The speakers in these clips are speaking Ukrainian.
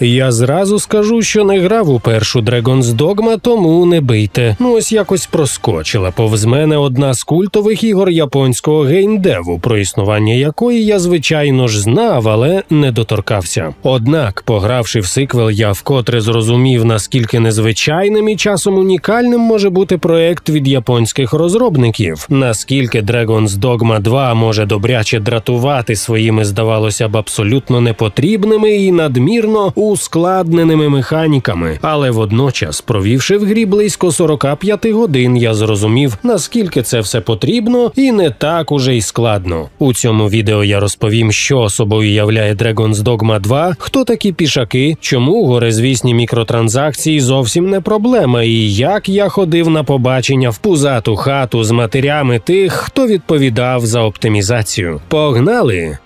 Я зразу скажу, що не грав у першу Dragon's Dogma, тому не бийте. Ну ось якось проскочила повз мене одна з культових ігор японського геймдеву, про існування якої я звичайно ж знав, але не доторкався. Однак, погравши в сиквел, я вкотре зрозумів, наскільки незвичайним і часом унікальним може бути проект від японських розробників, наскільки Dragon's Dogma 2 може добряче дратувати своїми, здавалося б, абсолютно непотрібними і надмірно ускладненими механіками. Але водночас, провівши в грі близько 45 годин, я зрозумів, наскільки це все потрібно і не так уже й складно. У цьому відео я розповім, що собою являє Dragon's Dogma 2, хто такі пішаки, чому горизвісні мікротранзакції зовсім не проблема, і як я ходив на побачення в пузату хату з матерями тих, хто відповідав за оптимізацію. Погнали!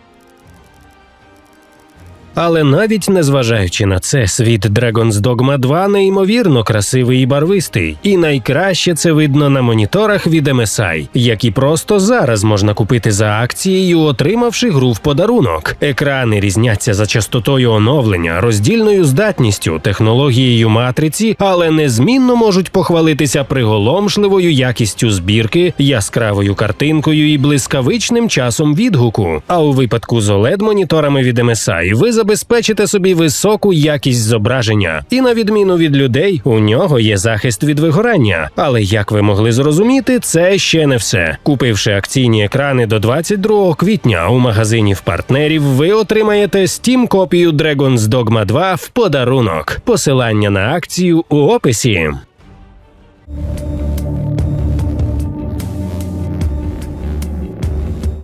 Але навіть незважаючи на це, світ Dragon's Dogma 2 неймовірно красивий і барвистий, і найкраще це видно на моніторах від MSI, які просто зараз можна купити за акцією, отримавши гру в подарунок. Екрани різняться за частотою оновлення, роздільною здатністю, технологією матриці, але незмінно можуть похвалитися приголомшливою якістю збірки, яскравою картинкою і блискавичним часом відгуку. А у випадку з oled моніторами від MSI ви забезпечите собі високу якість зображення, і на відміну від людей, у нього є захист від вигорання. Але як ви могли зрозуміти, це ще не все. Купивши акційні екрани до 22 квітня у магазинів партнерів, ви отримаєте Steam копію Dragon's Dogma 2 в подарунок. Посилання на акцію у описі.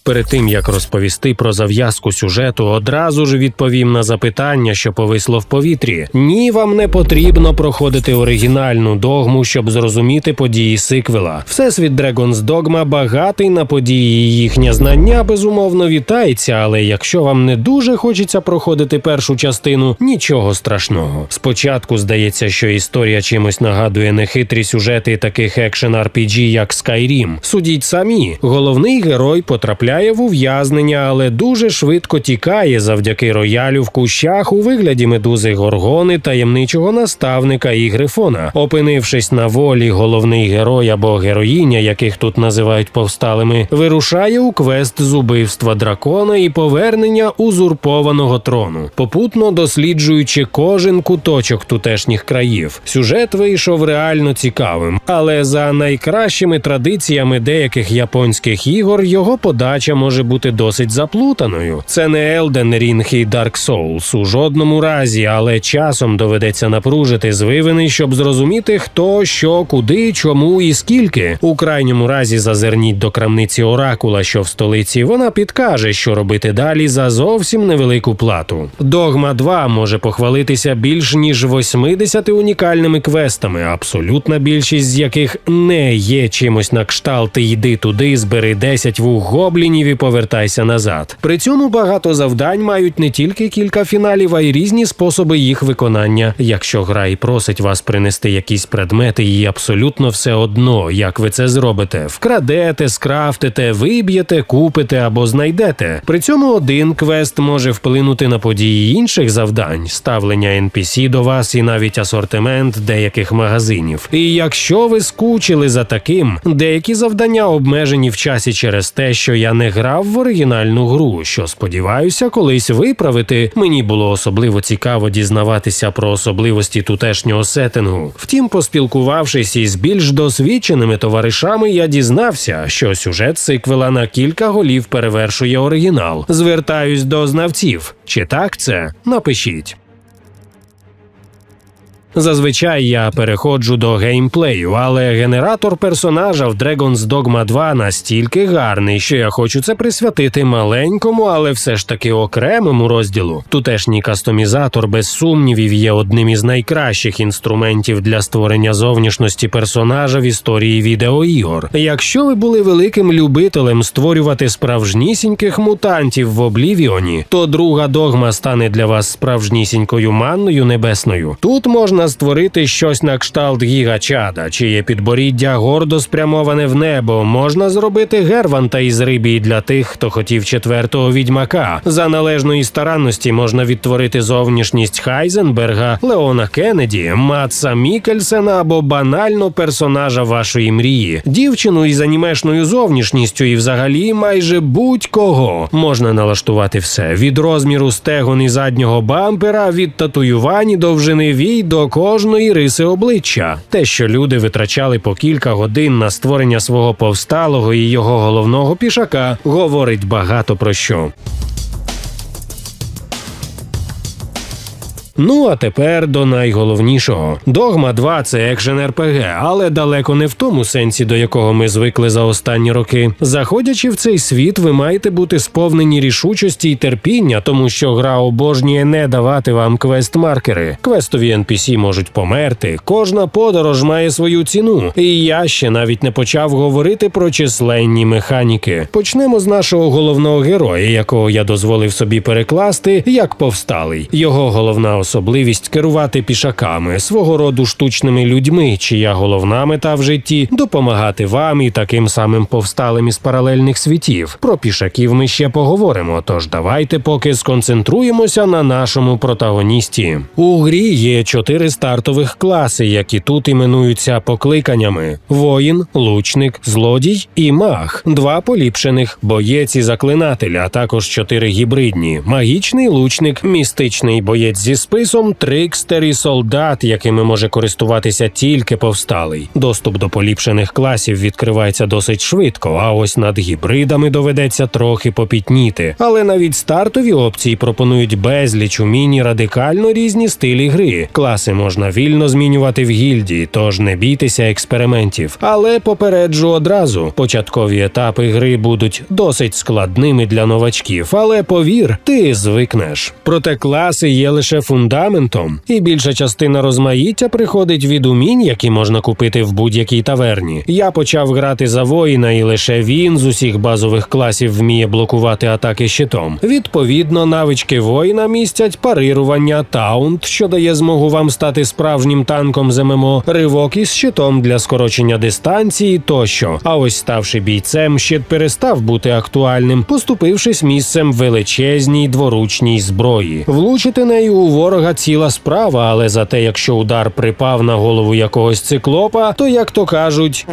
Перед тим як розповісти про зав'язку сюжету, одразу ж відповім на запитання, що повисло в повітрі. Ні, вам не потрібно проходити оригінальну догму, щоб зрозуміти події сиквела. Всесвіт Dragon's Dogma багатий на події, їхнє знання безумовно вітається. Але якщо вам не дуже хочеться проходити першу частину, нічого страшного. Спочатку здається, що історія чимось нагадує нехитрі сюжети таких екшен RPG, як Skyrim. Судіть самі, головний герой потрапляє в ув'язнення, але дуже швидко тікає завдяки роялю в кущах у вигляді медузи Горгони, таємничого наставника і Грифона. Опинившись на волі, головний герой або героїня, яких тут називають повсталими, вирушає у квест з убивства дракона і повернення узурпованого трону, попутно досліджуючи кожен куточок тутешніх країв. Сюжет вийшов реально цікавим, але за найкращими традиціями деяких японських ігор його подача може бути досить заплутаною. Це не Elden Ring і Dark Souls у жодному разі, але часом доведеться напружити звивини, щоб зрозуміти, хто, що, куди, чому і скільки. У крайньому разі зазирніть до крамниці Оракула, що в столиці, вона підкаже, що робити далі за зовсім невелику плату. Догма 2 може похвалитися більш ніж 80 унікальними квестами, абсолютна більшість з яких не є чимось на кшталт йди туди, збери 10 вух гоблінів і повертайся назад. При цьому багато завдань мають не тільки кілька фіналів, а й різні способи їх виконання. Якщо гра і просить вас принести якісь предмети, їй абсолютно все одно, як ви це зробите: вкрадете, скрафтите, виб'єте, купите або знайдете. При цьому один квест може вплинути на події інших завдань, ставлення NPC до вас і навіть асортимент деяких магазинів. І якщо ви скучили за таким, деякі завдання обмежені в часі через те, що я не грав в оригінальну гру, що сподіваюся колись виправити. Мені було особливо цікаво дізнаватися про особливості тутешнього сеттингу. Втім, поспілкувавшись із більш досвідченими товаришами, я дізнався, що сюжет сиквела на кілька голів перевершує оригінал. Звертаюсь до знавців. Чи так це? Напишіть. Зазвичай я переходжу до геймплею, але генератор персонажа в Dragon's Dogma 2 настільки гарний, що я хочу це присвятити маленькому, але все ж таки окремому розділу. Тутешній кастомізатор без сумнівів є одним із найкращих інструментів для створення зовнішності персонажа в історії відеоігор. Якщо ви були великим любителем створювати справжнісіньких мутантів в Облівіоні, то друга догма стане для вас справжнісінькою манною небесною. Тут можна можна створити щось на кшталт гігачада, чиє підборіддя гордо спрямоване в небо. Можна зробити герванта із рибій для тих, хто хотів четвертого відьмака. За належної старанності можна відтворити зовнішність Хайзенберга, Леона Кеннеді, Матса Мікельсена або банально персонажа вашої мрії, дівчину із анімешною зовнішністю і взагалі майже будь-кого можна налаштувати все від розміру стегон і заднього бампера, від татуювань довжини вій до кожної риси обличчя. Те, що люди витрачали по кілька годин на створення свого повсталого і його головного пішака, говорить багато про що. Ну а тепер до найголовнішого. Догма 2 це екшен РПГ, але далеко не в тому сенсі, до якого ми звикли за останні роки. Заходячи в цей світ, ви маєте бути сповнені рішучості й терпіння, тому що гра обожнює не давати вам квест-маркери. Квестові NPC можуть померти. Кожна подорож має свою ціну. І я ще навіть не почав говорити про численні механіки. Почнемо з нашого головного героя, якого я дозволив собі перекласти як повсталий. Його головна особливість керувати пішаками, свого роду штучними людьми, чия головна мета в житті допомагати вам і таким самим повсталим із паралельних світів. Про пішаків ми ще поговоримо. Тож давайте поки сконцентруємося на нашому протагоністі. У грі є чотири стартових класи, які тут іменуються покликаннями: воїн, лучник, злодій і маг. Два поліпшених боєць і заклинатель, а також чотири гібридні: магічний лучник, містичний боєць зі списом, трикстер і солдат, якими може користуватися тільки повсталий. Доступ до поліпшених класів відкривається досить швидко, а ось над гібридами доведеться трохи попітніти. Але навіть стартові опції пропонують безліч умінь і радикально різні стилі гри. Класи можна вільно змінювати в гільдії, тож не бійтеся експериментів. Але попереджу одразу: початкові етапи гри будуть досить складними для новачків. Але повір, ти звикнеш. Проте класи є лише фундаментом, і більша частина розмаїття приходить від умінь, які можна купити в будь-якій таверні. Я почав грати за воїна, і лише він з усіх базових класів вміє блокувати атаки щитом. Відповідно, навички воїна містять парирування, таунт, що дає змогу вам стати справжнім танком з ММО, ривок із щитом для скорочення дистанції тощо. А ось ставши бійцем, щит перестав бути актуальним, поступившись місцем величезній дворучній зброї. Влучити нею у ворога ціла справа, але зате, якщо удар припав на голову якогось циклопа, то як то кажуть.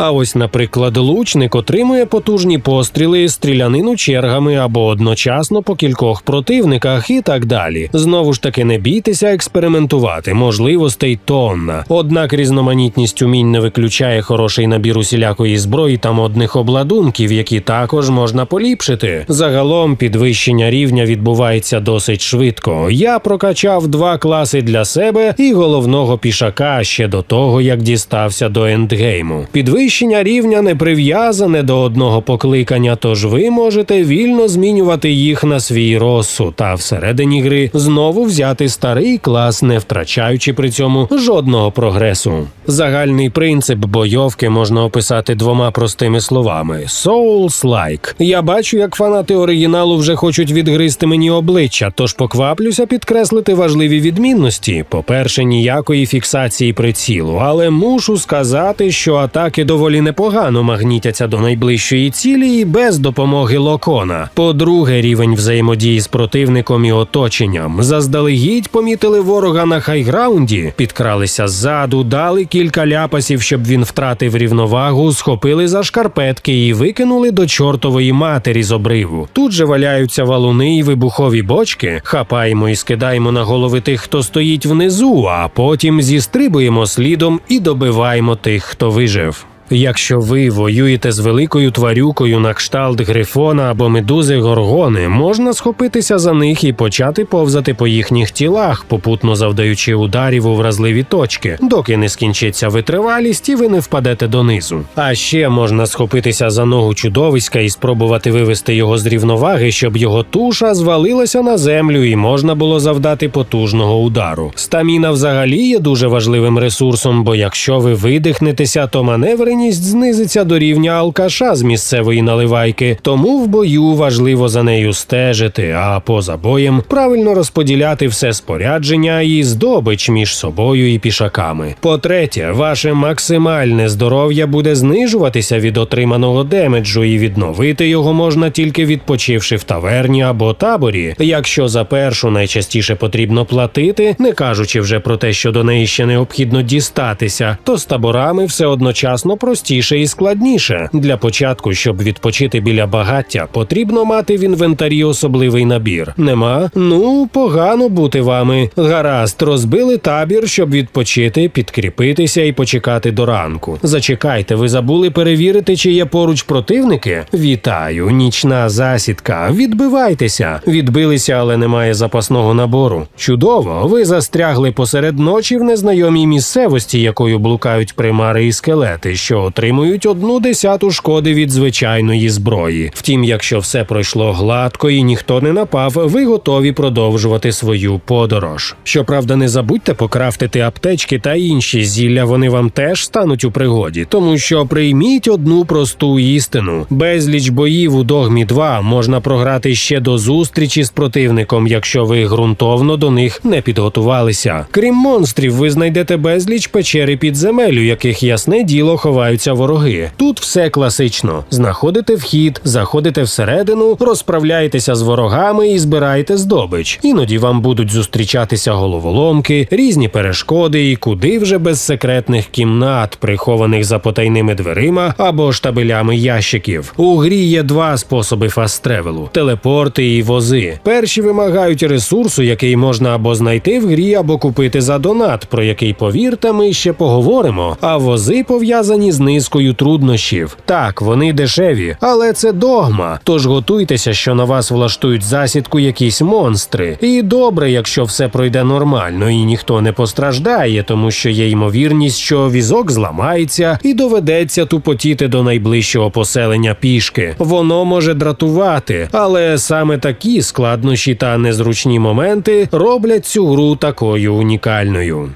А ось, наприклад, лучник отримує потужні постріли, стрілянину чергами або одночасно по кількох противниках і так далі. Знову ж таки, не бійтеся експериментувати, можливостей тонна. Однак різноманітність умінь не виключає хороший набір усілякої зброї та модних обладунків, які також можна поліпшити. Загалом підвищення рівня відбувається досить швидко. Я прокачав два класи для себе і головного пішака ще до того, як дістався до ендгейму. Підвищення рівня не прив'язане до одного покликання, тож ви можете вільно змінювати їх на свій розсуд, та всередині гри знову взяти старий клас, не втрачаючи при цьому жодного прогресу. Загальний принцип бойовки можна описати двома простими словами: Souls-like. Я бачу, як фанати оригіналу вже хочуть відгризти мені обличчя, тож покваплюся підкреслити важливі відмінності. По-перше, ніякої фіксації прицілу, але мушу сказати, що атаки доволі непогано магнітяться до найближчої цілі і без допомоги локона. По-друге, рівень взаємодії з противником і оточенням. Заздалегідь помітили ворога на хайграунді, підкралися ззаду, дали кілька ляпасів, щоб він втратив рівновагу, схопили за шкарпетки і викинули до чортової матері з обриву. Тут же валяються валуни і вибухові бочки, хапаємо і скидаємо на голови тих, хто стоїть внизу, а потім зістрибуємо слідом і добиваємо тих, хто вижив. Якщо ви воюєте з великою тварюкою на кшталт грифона або медузи горгони, можна схопитися за них і почати повзати по їхніх тілах, попутно завдаючи ударів у вразливі точки, доки не скінчиться витривалість і ви не впадете донизу. А ще можна схопитися за ногу чудовиська і спробувати вивести його з рівноваги, щоб його туша звалилася на землю і можна було завдати потужного удару. Стаміна взагалі є дуже важливим ресурсом, бо якщо ви видихнетеся, то маневрення озброєність знизиться до рівня алкаша з місцевої наливайки, тому в бою важливо за нею стежити, а поза боєм правильно розподіляти все спорядження і здобич між собою і пішаками. По-третє, ваше максимальне здоров'я буде знижуватися від отриманого демеджу, і відновити його можна тільки відпочивши в таверні або таборі. Якщо за першу найчастіше потрібно платити, не кажучи вже про те, що до неї ще необхідно дістатися, то з таборами все одночасно простіше і складніше. Для початку, щоб відпочити біля багаття, потрібно мати в інвентарі особливий набір. Нема? Ну, погано бути вами. Гаразд, розбили табір, щоб відпочити, підкріпитися і почекати до ранку. Зачекайте, ви забули перевірити, чи є поруч противники? Вітаю, нічна засідка. Відбивайтеся. Відбилися, але немає запасного набору. Чудово, ви застрягли посеред ночі в незнайомій місцевості, якою блукають примари і скелети, що отримують одну десяту шкоди від звичайної зброї. Втім, якщо все пройшло гладко і ніхто не напав, ви готові продовжувати свою подорож. Щоправда, не забудьте покрафтити аптечки та інші зілля, вони вам теж стануть у пригоді, тому що прийміть одну просту істину: безліч боїв у догмі 2 можна програти ще до зустрічі з противником, якщо ви ґрунтовно до них не підготувалися. Крім монстрів, ви знайдете безліч печери під земелю, яких ясне діло ховаються вороги. Тут все класично: знаходите вхід, заходите всередину, розправляєтеся з ворогами і збираєте здобич. Іноді вам будуть зустрічатися головоломки, різні перешкоди і куди вже без секретних кімнат, прихованих за потайними дверима або штабелями ящиків. У грі є два способи фаст-тревелу: телепорти і вози. Перші вимагають ресурсу, який можна або знайти в грі, або купити за донат, про який, повірте, ми ще поговоримо. А вози пов'язані з низкою труднощів. Так, вони дешеві, але це догма. Тож готуйтеся, що на вас влаштують засідку якісь монстри. І добре, якщо все пройде нормально і ніхто не постраждає, тому що є ймовірність, що візок зламається і доведеться тупотіти до найближчого поселення пішки. Воно може дратувати, але саме такі складнощі та незручні моменти роблять цю гру такою унікальною.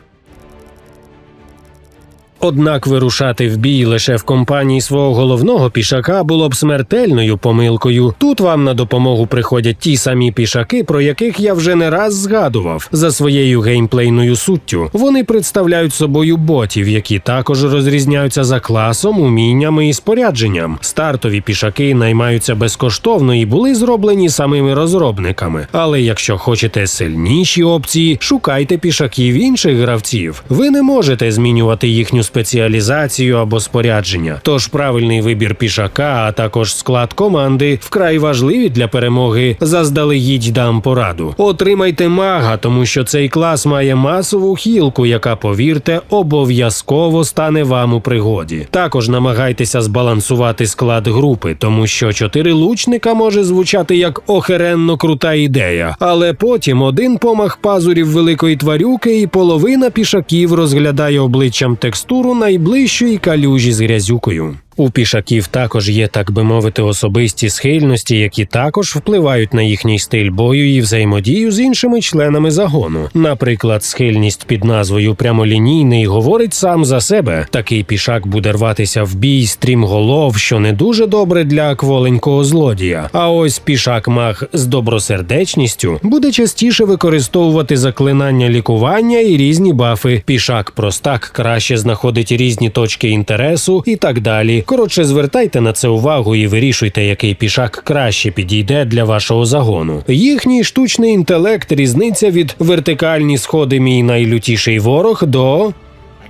Однак вирушати в бій лише в компанії свого головного пішака було б смертельною помилкою. Тут вам на допомогу приходять ті самі пішаки, про яких я вже не раз згадував. За своєю геймплейною суттю вони представляють собою ботів, які також розрізняються за класом, уміннями і спорядженням. Стартові пішаки наймаються безкоштовно і були зроблені самими розробниками. Але якщо хочете сильніші опції, шукайте пішаків інших гравців. Ви не можете змінювати їхню спеціалізацію або спорядження. Тож правильний вибір пішака, а також склад команди вкрай важливі для перемоги. Заздалегідь дам пораду. Отримайте мага, тому що цей клас має масову хілку, яка, повірте, обов'язково стане вам у пригоді. Також намагайтеся збалансувати склад групи, тому що чотири лучника може звучати як охеренно крута ідея, але потім один помах пазурів великої тварюки, і половина пішаків розглядає обличчям текстуру найближчої калюжі з грязюкою. У пішаків також є, так би мовити, особисті схильності, які також впливають на їхній стиль бою і взаємодію з іншими членами загону. Наприклад, схильність під назвою прямолінійний говорить сам за себе. Такий пішак буде рватися в бій стрімголов, що не дуже добре для кволенького злодія. А ось пішак маг з добросердечністю буде частіше використовувати заклинання лікування і різні бафи. Пішак простак краще знаходить різні точки інтересу і так далі. Коротше, звертайте на це увагу і вирішуйте, який пішак краще підійде для вашого загону. Їхній штучний інтелект різниця від вертикальні сходи мій найлютіший ворог до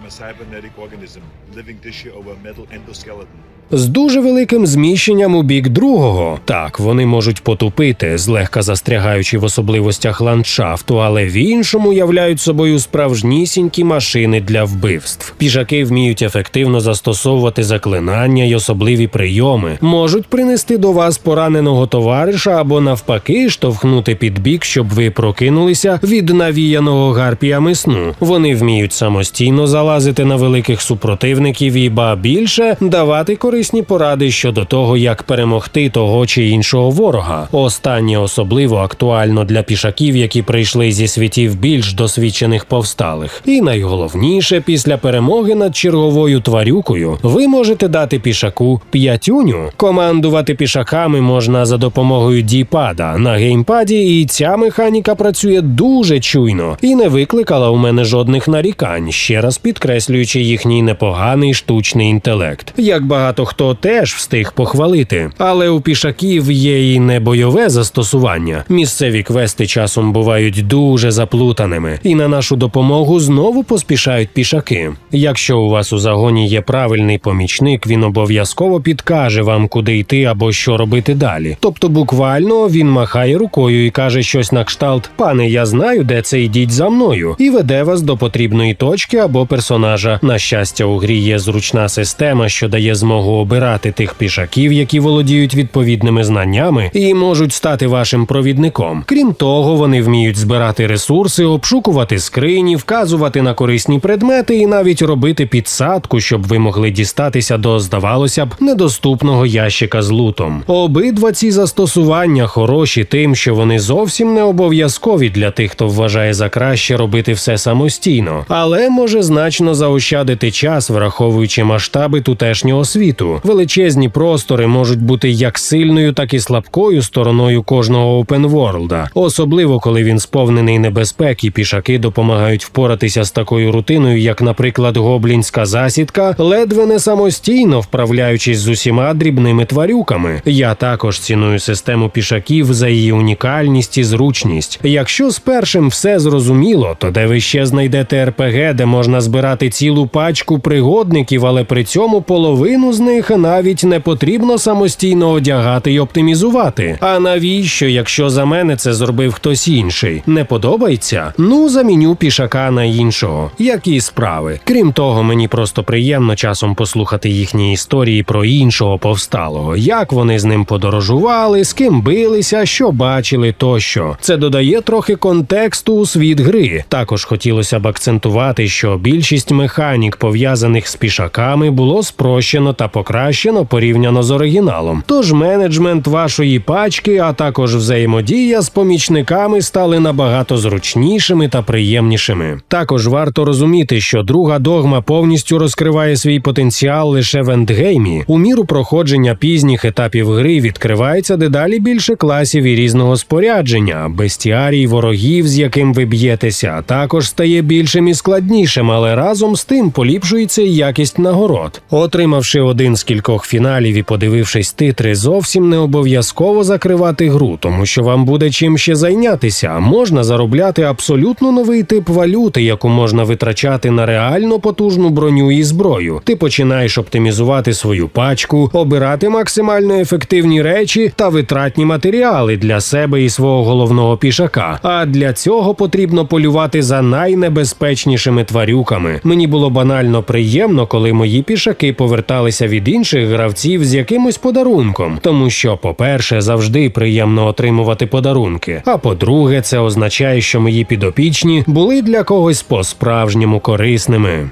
I'm a cybernetic organism, living tissue over metal endoskeleton. З дуже великим зміщенням у бік другого. Так, вони можуть потупити, злегка застрягаючи в особливостях ландшафту, але в іншому являють собою справжнісінькі машини для вбивств. Піжаки вміють ефективно застосовувати заклинання й особливі прийоми, можуть принести до вас пораненого товариша або навпаки штовхнути під бік, щоб ви прокинулися від навіяного гарпіями сну. Вони вміють самостійно залазити на великих супротивників і ба більше давати корисні корисні поради щодо того, як перемогти того чи іншого ворога. Останнє особливо актуально для пішаків, які прийшли зі світів більш досвідчених повсталих. І найголовніше, після перемоги над черговою тварюкою, ви можете дати пішаку п'ятюню. Командувати пішаками можна за допомогою діпада на геймпаді, і ця механіка працює дуже чуйно і не викликала у мене жодних нарікань, ще раз підкреслюючи їхній непоганий штучний інтелект. Як багато хто теж встиг похвалити. Але у пішаків є і не бойове застосування. Місцеві квести часом бувають дуже заплутаними, і на нашу допомогу знову поспішають пішаки. Якщо у вас у загоні є правильний помічник, він обов'язково підкаже вам, куди йти або що робити далі. Тобто, буквально він махає рукою і каже щось на кшталт: Пане, я знаю, де це йдіть за мною, і веде вас до потрібної точки або персонажа. На щастя, у грі є зручна система, що дає змогу обирати тих пішаків, які володіють відповідними знаннями і можуть стати вашим провідником. Крім того, вони вміють збирати ресурси, обшукувати скрині, вказувати на корисні предмети і навіть робити підсадку, щоб ви могли дістатися до, здавалося б, недоступного ящика з лутом. Обидва ці застосування хороші тим, що вони зовсім не обов'язкові для тих, хто вважає за краще робити все самостійно, але може значно заощадити час, враховуючи масштаби тутешнього світу. Величезні простори можуть бути як сильною, так і слабкою стороною кожного опенворлда, особливо коли він сповнений небезпек, пішаки допомагають впоратися з такою рутиною, як, наприклад, гоблінська засідка, ледве не самостійно вправляючись з усіма дрібними тварюками. Я також ціную систему пішаків за її унікальність і зручність. Якщо з першим все зрозуміло, то де ви ще знайдете РПГ, де можна збирати цілу пачку пригодників, але при цьому половину з них навіть не потрібно самостійно одягати і оптимізувати. А навіщо, якщо за мене це зробив хтось інший? Не подобається? Ну заміню пішака на іншого. Які справи? Крім того, мені просто приємно часом послухати їхні історії про іншого повсталого, як вони з ним подорожували, з ким билися, що бачили тощо. Це додає трохи контексту у світ гри. Також хотілося б акцентувати, що більшість механік, пов'язаних з пішаками, було спрощено та покращено порівняно з оригіналом. Тож менеджмент вашої пачки, а також взаємодія з помічниками стали набагато зручнішими та приємнішими. Також варто розуміти, що друга догма повністю розкриває свій потенціал лише в ендгеймі. У міру проходження пізніх етапів гри відкривається дедалі більше класів і різного спорядження, бестіарій ворогів, з яким ви б'єтеся, також стає більшим і складнішим, але разом з тим поліпшується якість нагород. Отримавши один з кількох фіналів і подивившись титри, зовсім не обов'язково закривати гру, тому що вам буде чим ще зайнятися. Можна заробляти абсолютно новий тип валюти, яку можна витрачати на реально потужну броню і зброю. Ти починаєш оптимізувати свою пачку, обирати максимально ефективні речі та витратні матеріали для себе і свого головного пішака. А для цього потрібно полювати за найнебезпечнішими тварюками. Мені було банально приємно, коли мої пішаки поверталися від інших гравців з якимось подарунком, тому що, по-перше, завжди приємно отримувати подарунки. А по-друге, це означає, що мої підопічні були для когось по-справжньому корисними.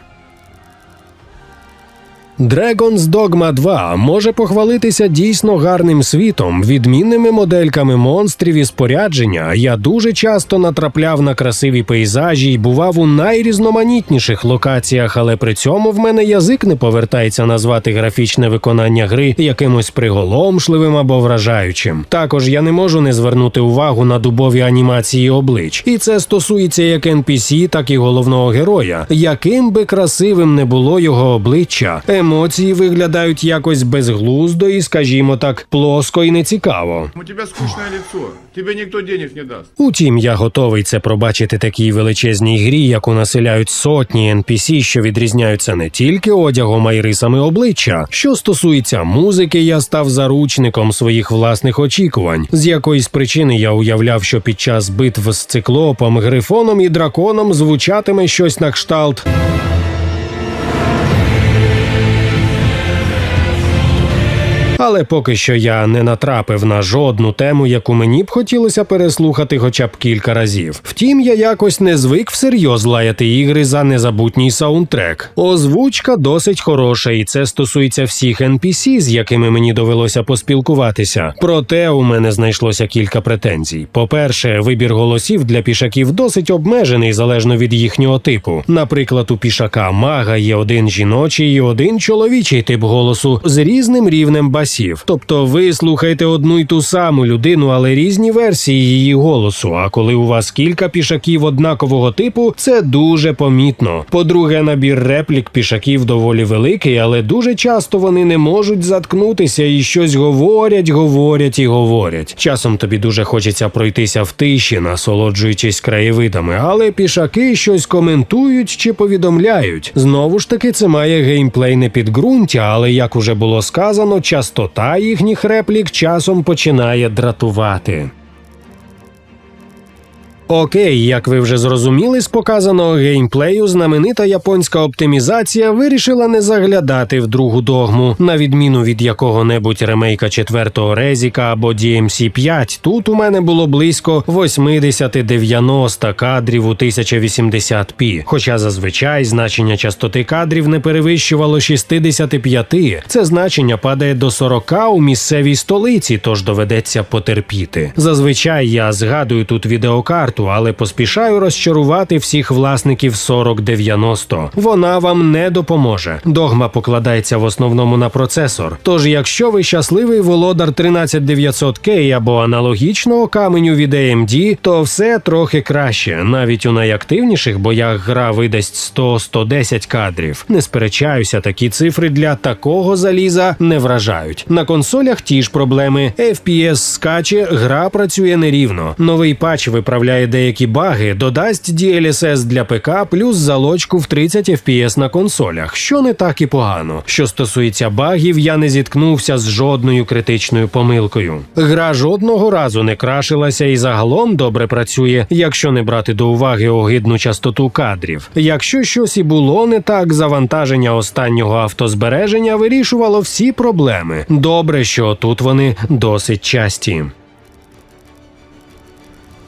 Dragon's Dogma 2 може похвалитися дійсно гарним світом, відмінними модельками монстрів і спорядження. Я дуже часто натрапляв на красиві пейзажі і бував у найрізноманітніших локаціях, але при цьому в мене язик не повертається назвати графічне виконання гри якимось приголомшливим або вражаючим. Також я не можу не звернути увагу на дубові анімації облич, і це стосується як NPC, так і головного героя. Яким би красивим не було його обличчя, емоції виглядають якось безглуздо і, скажімо так, плоско і нецікаво. У тебя скучное лицо. Тебе никто денег не даст. Утім, я готовий це пробачити такій величезній грі, яку населяють сотні NPC, що відрізняються не тільки одягом, а й рисами обличчя. Що стосується музики, я став заручником своїх власних очікувань. З якоїсь причини я уявляв, що під час битв з циклопом, грифоном і драконом звучатиме щось на кшталт. Але поки що я не натрапив на жодну тему, яку мені б хотілося переслухати хоча б кілька разів. Втім, я якось не звик всерйоз лаяти ігри за незабутній саундтрек. Озвучка досить хороша, і це стосується всіх NPC, з якими мені довелося поспілкуватися. Проте у мене знайшлося кілька претензій. По-перше, вибір голосів для пішаків досить обмежений залежно від їхнього типу. Наприклад, у пішака мага є один жіночий і один чоловічий тип голосу з різним рівнем басів. Тобто ви слухаєте одну й ту саму людину, але різні версії її голосу. А коли у вас кілька пішаків однакового типу, це дуже помітно. По-друге, набір реплік пішаків доволі великий, але дуже часто вони не можуть заткнутися і щось говорять, говорять і говорять. Часом тобі дуже хочеться пройтися в тиші, насолоджуючись краєвидами, але пішаки щось коментують чи повідомляють. Знову ж таки, це має геймплейне підґрунтя, але як уже було сказано, частота їхніх реплік часом починає дратувати. Окей, як ви вже зрозуміли з показаного геймплею, знаменита японська оптимізація вирішила не заглядати в другу догму, на відміну від якого-небудь ремейка четвертого резіка або DMC 5 Тут у мене було близько 80-90 кадрів у 1080p, хоча зазвичай значення частоти кадрів не перевищувало 65. Це значення падає до 40 у місцевій столиці, тож доведеться потерпіти. Зазвичай я згадую тут відеокарту, але поспішаю розчарувати всіх власників 4090. Вона вам не допоможе. Догма покладається в основному на процесор. Тож, якщо ви щасливий володар 13900K або аналогічного каменю від AMD, то все трохи краще. Навіть у найактивніших боях гра видасть 100-110 кадрів. Не сперечаюся, такі цифри для такого заліза не вражають. На консолях ті ж проблеми. FPS скаче, гра працює нерівно. Новий патч виправляє деякі баги, додасть DLSS для ПК плюс залочку в 30 FPS на консолях, що не так і погано. Що стосується багів, я не зіткнувся з жодною критичною помилкою. Гра жодного разу не крашилася і загалом добре працює, якщо не брати до уваги огидну частоту кадрів. Якщо щось і було не так, завантаження останнього автозбереження вирішувало всі проблеми. Добре, що тут вони досить часті.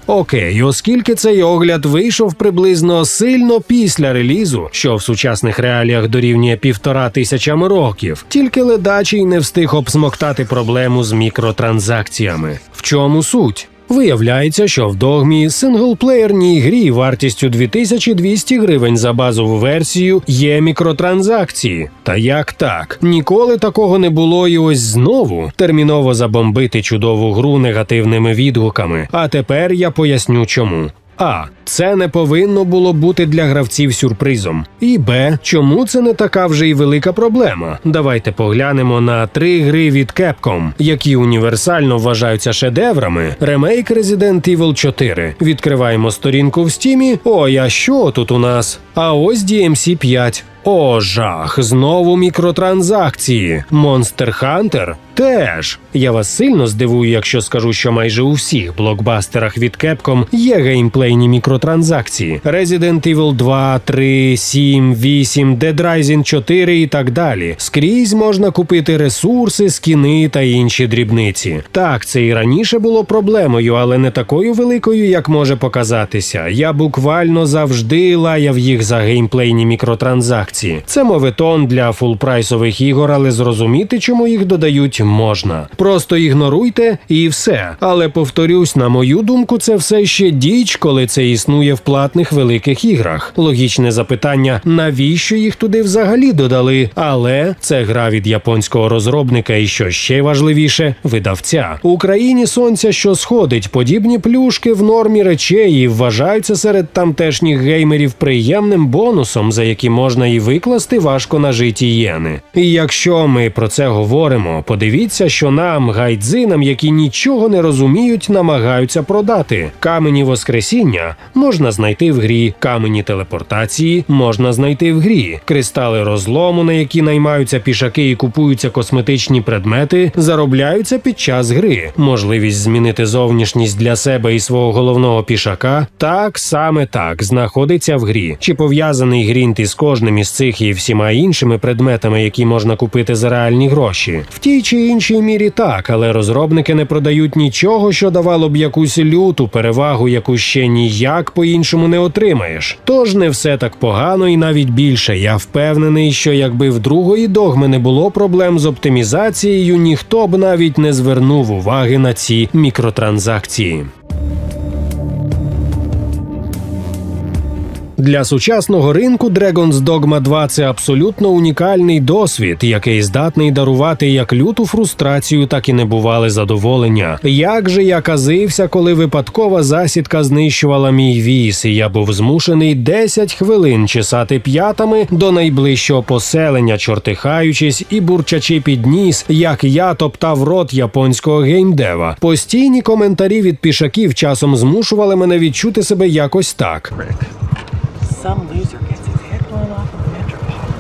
Окей, оскільки цей огляд вийшов приблизно сильно після релізу, що в сучасних реаліях дорівнює півтора тисячами років, тільки ледачий не встиг обсмоктати проблему з мікротранзакціями. В чому суть? Виявляється, що в догмі синглплеєрній грі вартістю 2200 гривень за базову версію є мікротранзакції. Та як так? Ніколи такого не було, і ось знову терміново забомбити чудову гру негативними відгуками. А тепер я поясню чому. А. Це не повинно було бути для гравців сюрпризом. І Б. Чому це не така вже й велика проблема? Давайте поглянемо на три гри від Capcom, які універсально вважаються шедеврами. Ремейк Resident Evil 4. Відкриваємо сторінку в стімі. Ой, а що тут у нас? А ось DMC 5. О, жах, знову мікротранзакції. Monster Hunter теж. Я вас сильно здивую, якщо скажу, що майже у всіх блокбастерах від Capcom є геймплейні мікротранзакції. Resident Evil 2, 3, 7, 8, Dead Rising 4 і так далі. Скрізь можна купити ресурси, скіни та інші дрібниці. Так, це і раніше було проблемою, але не такою великою, як може показатися. Я буквально завжди лаяв їх за геймплейні мікротранзакції. Це моветон для фулпрайсових ігор, але зрозуміти, чому їх додають, можна. Просто ігноруйте і все. Але повторюсь, на мою думку, це все ще діч, коли це існує в платних великих іграх. Логічне запитання, навіщо їх туди взагалі додали? Але це гра від японського розробника, і що ще важливіше, видавця. У країні сонця, що сходить, подібні плюшки в нормі речей і вважаються серед тамтешніх геймерів приємним бонусом, за який можна і викласти важко нажиті єни. І якщо ми про це говоримо, подивіться, що нам, гайдзинам, які нічого не розуміють, намагаються продати. Камені Воскресіння можна знайти в грі, камені телепортації можна знайти в грі, кристали розлому, на які наймаються пішаки і купуються косметичні предмети, заробляються під час гри. Можливість змінити зовнішність для себе і свого головного пішака так саме так знаходиться в грі. Чи пов'язаний грінт із кожним із цих і всіма іншими предметами, які можна купити за реальні гроші. В тій чи іншій мірі так, але розробники не продають нічого, що давало б якусь люту перевагу, яку ще ніяк по-іншому не отримаєш. Тож не все так погано і навіть більше. Я впевнений, що якби в другої догми не було проблем з оптимізацією, ніхто б навіть не звернув уваги на ці мікротранзакції. Для сучасного ринку Dragon's Dogma 2 – це абсолютно унікальний досвід, який здатний дарувати як люту фрустрацію, так і небувале задоволення. Як же я казився, коли випадкова засідка знищувала мій віз, і я був змушений 10 хвилин чесати п'ятами до найближчого поселення, чортихаючись і бурчачи під ніс, як я топтав рот японського геймдева. Постійні коментарі від пішаків часом змушували мене відчути себе якось так. Some loser gets his head blown off of a metropolitan.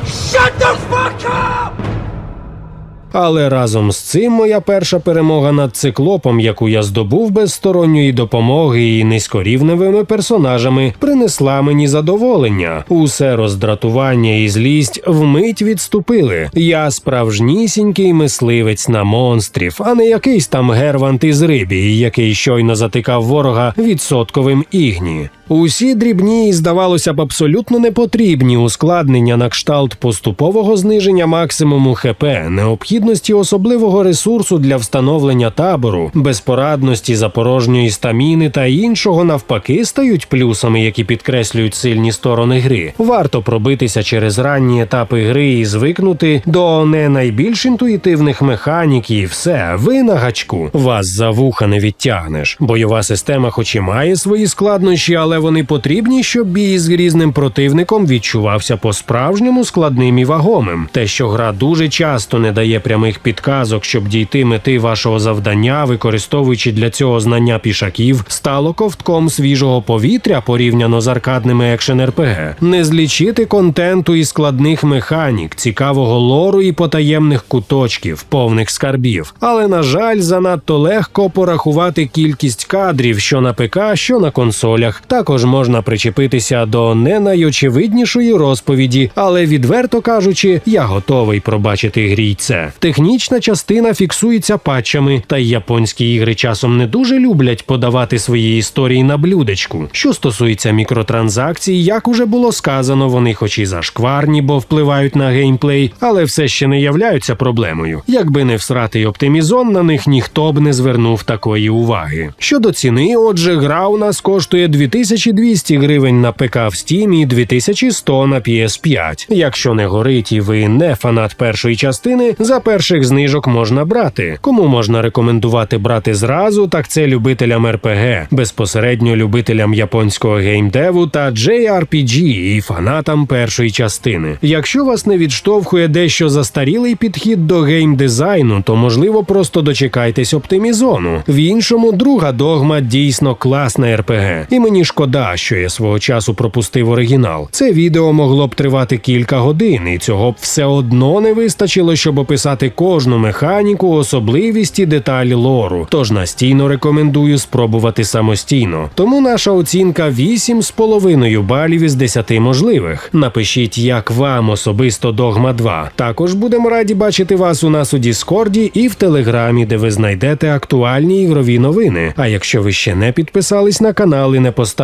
Але разом з цим моя перша перемога над циклопом, яку я здобув без сторонньої допомоги і низькорівневими персонажами, принесла мені задоволення. Усе роздратування і злість вмить відступили. Я справжнісінький мисливець на монстрів, а не якийсь там гервант із рибі, який щойно затикав ворога відсотковим ігні. Усі дрібні і, здавалося б, абсолютно непотрібні ускладнення на кшталт поступового зниження максимуму ХП, необхідності особливого ресурсу для встановлення табору, безпорадності запорожньої стаміни та іншого навпаки стають плюсами, які підкреслюють сильні сторони гри. Варто пробитися через ранні етапи гри і звикнути до не найбільш інтуїтивних механік, і все, ви на гачку. Вас за вуха не відтягнеш. Бойова система, хоч і має свої складнощі, але вони потрібні, щоб бій з грізним противником відчувався по-справжньому складним і вагомим. Те, що гра дуже часто не дає прямих підказок, щоб дійти мети вашого завдання, використовуючи для цього знання пішаків, стало ковтком свіжого повітря порівняно з аркадними екшен РПГ. Не злічити контенту і складних механік, цікавого лору і потаємних куточків, повних скарбів. Але на жаль, занадто легко порахувати кількість кадрів, що на ПК, що на консолях. Також можна причепитися до не найочевиднішої розповіді, але відверто кажучи, я готовий пробачити грі й це. Технічна частина фіксується патчами, та й японські ігри часом не дуже люблять подавати свої історії на блюдечку. Що стосується мікротранзакцій, як уже було сказано, вони хоч і зашкварні, бо впливають на геймплей, але все ще не являються проблемою. Якби не всратий оптимізон, на них ніхто б не звернув такої уваги. Щодо ціни, отже, гра у нас коштує 2200 гривень на ПК в Steam і 2100 на PS5. Якщо не горить і ви не фанат першої частини, за перших знижок можна брати. Кому можна рекомендувати брати зразу, так це любителям РПГ, безпосередньо любителям японського геймдеву та JRPG і фанатам першої частини. Якщо вас не відштовхує дещо застарілий підхід до геймдизайну, то можливо просто дочекайтесь оптимізону. В іншому друга догма дійсно класна РПГ, і мені шкода, що я свого часу пропустив оригінал. Це відео могло б тривати кілька годин, і цього б все одно не вистачило, щоб описати кожну механіку, особливість і деталі лору. Тож настійно рекомендую спробувати самостійно. Тому наша оцінка 8,5 балів із 10 можливих. Напишіть, як вам особисто Догма 2. Також будемо раді бачити вас у нас у Діскорді і в Телеграмі, де ви знайдете актуальні ігрові новини. А якщо ви ще не підписались на канал і не